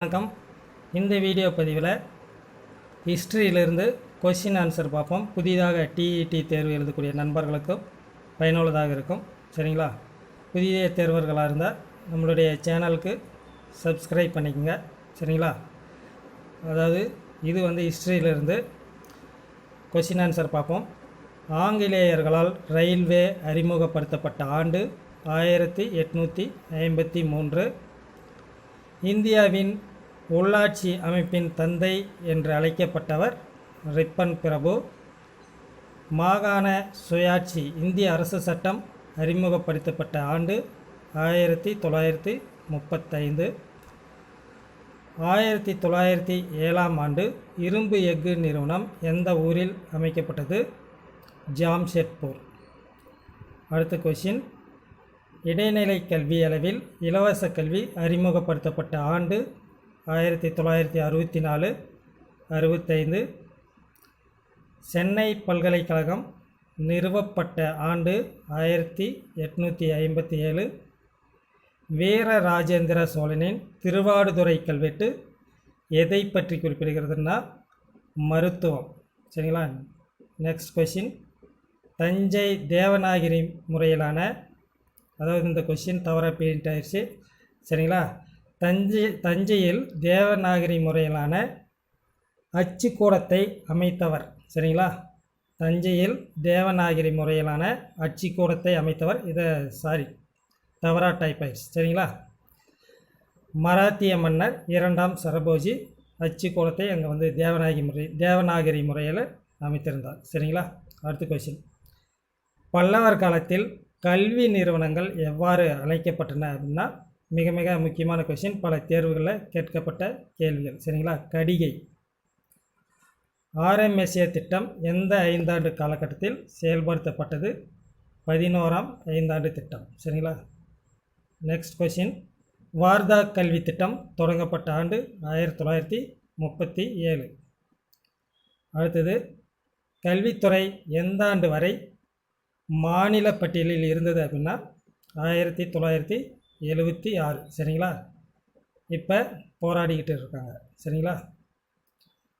வணக்கம். இந்த வீடியோ பதிவில் ஹிஸ்ட்ரியிலிருந்து கொஷின் ஆன்சர் பார்ப்போம். புதிதாக டிஇடி தேர்வு எழுதக்கூடிய நண்பர்களுக்கும் பயனுள்ளதாக இருக்கும். சரிங்களா? புதிய தேர்வர்களாக இருந்தால் நம்மளுடைய சேனலுக்கு சப்ஸ்கிரைப் பண்ணிக்கோங்க. சரிங்களா? அதாவது இது வந்து ஹிஸ்ட்ரியிலிருந்து கொஷின் ஆன்சர் பார்ப்போம். ஆங்கிலேயர்களால் ரயில்வே அறிமுகப்படுத்தப்பட்ட ஆண்டு ஆயிரத்தி எட்நூற்றி ஐம்பத்தி மூன்று. இந்தியாவின் உள்ளாட்சி அமைப்பின் தந்தை என்று அழைக்கப்பட்டவர் ரிப்பன் பிரபு. மாகாண சுயாட்சி இந்திய அரசு சட்டம் அறிமுகப்படுத்தப்பட்ட ஆண்டு ஆயிரத்தி தொள்ளாயிரத்தி முப்பத்தைந்து. ஆயிரத்தி தொள்ளாயிரத்தி ஏழாம் ஆண்டு இரும்பு எஃகு நிறுவனம் எந்த ஊரில் அமைக்கப்பட்டது? ஜாம்ஷெட்பூர். அடுத்த கொஷின் இடைநிலை கல்வி அளவில் இலவச கல்வி அறிமுகப்படுத்தப்பட்ட ஆண்டு ஆயிரத்தி தொள்ளாயிரத்தி அறுபத்தி நாலு அறுபத்தைந்து. சென்னை பல்கலைக்கழகம் நிறுவப்பட்ட ஆண்டு ஆயிரத்தி எட்நூற்றி ஐம்பத்தி ஏழு வீர ராஜேந்திர சோழனின் திருவாடுதுறை கல்வெட்டு எதை பற்றி குறிப்பிடுகிறதுனா மருத்துவம். சரிங்களா? நெக்ஸ்ட் கொஷின் தஞ்சை தேவநாகரி முறையிலான அதாவது இந்த கொஷின் தவறாக பெயிண்ட் ஆயிடுச்சு. சரிங்களா? தஞ்சை தஞ்சையில் தேவநாகரி முறையிலான அச்சுக்கூடத்தை அமைத்தவர். சரிங்களா? தஞ்சையில் தேவநாகரி முறையிலான அச்சுக்கூடத்தை அமைத்தவர். இதை சாரி தவறா டைப் ஆயிடுச்சு. சரிங்களா? மராத்திய மன்னர் இரண்டாம் சரபோஜி அச்சுக்கூடத்தை அங்கே வந்து தேவநாயகி முறை தேவநாகரி முறையில் அமைத்திருந்தார். சரிங்களா? அடுத்த கொஷின் பல்லவர் காலத்தில் கல்வி நிறுவனங்கள் எவ்வாறு அழைக்கப்பட்டன அப்படின்னா மிக மிக முக்கியமான கொஷின் பல தேர்வுகளில் கேட்கப்பட்ட கேள்விகள். சரிங்களா? கடிகை. ஆர்எம்எஸ்ஏ திட்டம் எந்த ஐந்தாண்டு காலகட்டத்தில் செயல்படுத்தப்பட்டது? பதினோராம் ஐந்தாண்டு திட்டம். சரிங்களா? நெக்ஸ்ட் கொஷின் வார்தா கல்வி திட்டம் தொடங்கப்பட்ட ஆண்டு ஆயிரத்தி தொள்ளாயிரத்தி முப்பத்தி ஏழு. அடுத்தது கல்வித்துறை எந்த ஆண்டு வரை மாநில பட்டியலில் இருந்தது அப்படின்னா ஆயிரத்தி தொள்ளாயிரத்தி எழுபத்தி ஆறு சரிங்களா? இப்போ போராடிக்கிட்டு இருக்காங்க சரிங்களா?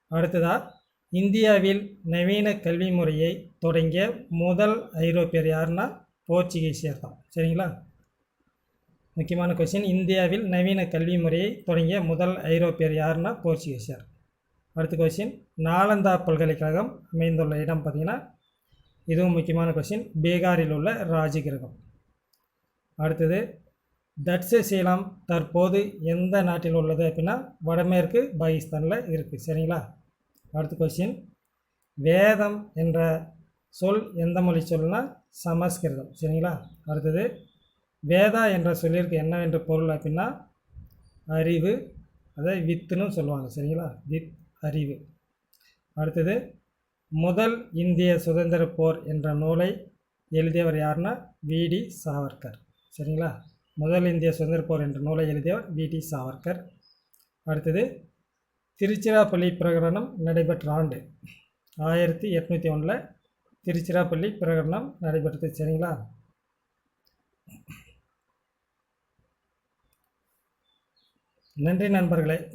அடுத்ததாக இந்தியாவில் நவீன கல்வி முறையை தொடங்கிய முதல் ஐரோப்பியர் யாருன்னா போர்ச்சுகீசியர் தான் சரிங்களா? முக்கியமான கொஸ்டின் இந்தியாவில் நவீன கல்வி முறையை தொடங்கிய முதல் ஐரோப்பியர் யாருன்னா போர்ச்சுகீசியர். அடுத்த கொஸ்டின் நாலந்தா பல்கலைக்கழகம் அமைந்துள்ள இடம் பார்த்திங்கன்னா இதுவும் முக்கியமான கொஸ்டின் பீகாரில் உள்ள ராஜகிரகம். அடுத்தது தட்சசீலம் தற்போது எந்த நாட்டில் உள்ளது அப்படின்னா வடமேற்கு பாகிஸ்தானில் இருக்குது சரிங்களா? அடுத்த கொஸ்டின் வேதம் என்ற சொல் எந்த மொழி சொல்லுனா சமஸ்கிருதம். சரிங்களா? அடுத்தது வேதா என்ற சொல்லிற்கு என்னவென்று பொருள் அப்படின்னா அறிவு. அதை வித்துன்னு சொல்லுவாங்க. சரிங்களா? வித் அறிவு. அடுத்தது முதல் இந்திய சுதந்திர போர் என்ற நூலை எழுதியவர் யாருன்னா விடி சாவர்கர். சரிங்களா? முதல் இந்திய சுதந்திர போர் என்ற நூலை எழுதியவர் விடி சாவர்கர். அடுத்தது திருச்சிராப்பள்ளி பிரகடனம் நடைபெற்ற ஆண்டு. ஆயிரத்தி எட்நூற்றி ஒன்றில் திருச்சிராப்பள்ளி பிரகடனம் நடைபெற்றது. சரிங்களா? நன்றி நண்பர்களே.